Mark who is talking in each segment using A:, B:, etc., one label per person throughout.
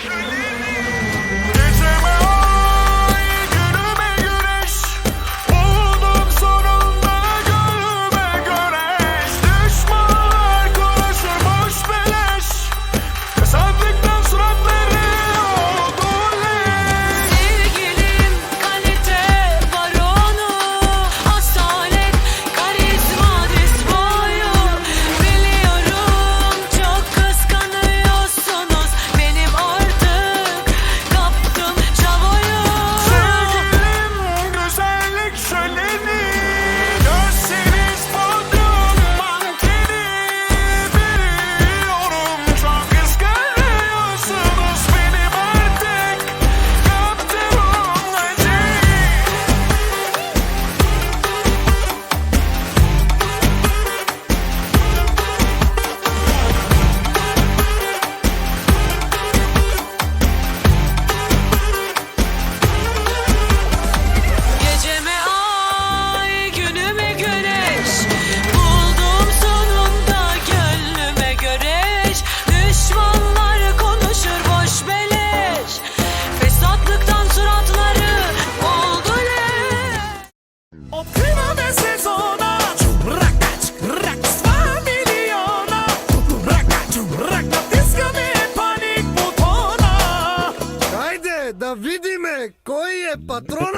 A: Hallelujah. Patrona.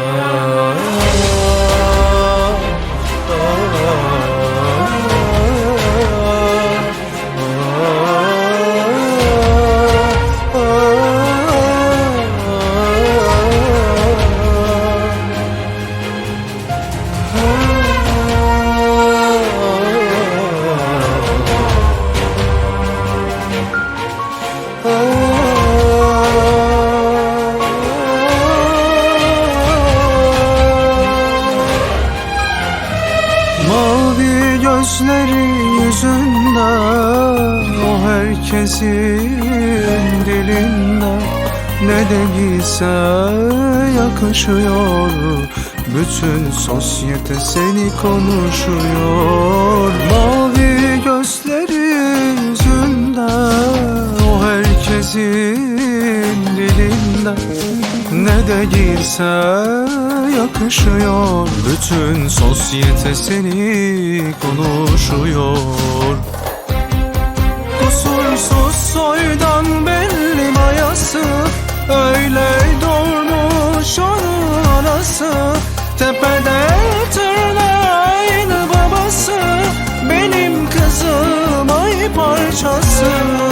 B: Mavi herkesin dilinde Ne de giyse yakışıyor. Bütün sosyete seni konuşuyor. Mavi gözleri yüzünde O herkesin dilinde ne de girse yakışıyor. Bütün sosyete seni konuşuyor Kusursuz soydan belli mayası Öyle doğmuş onun anası. Tepede tırnağı aynı babası Benim kızım ay parçası.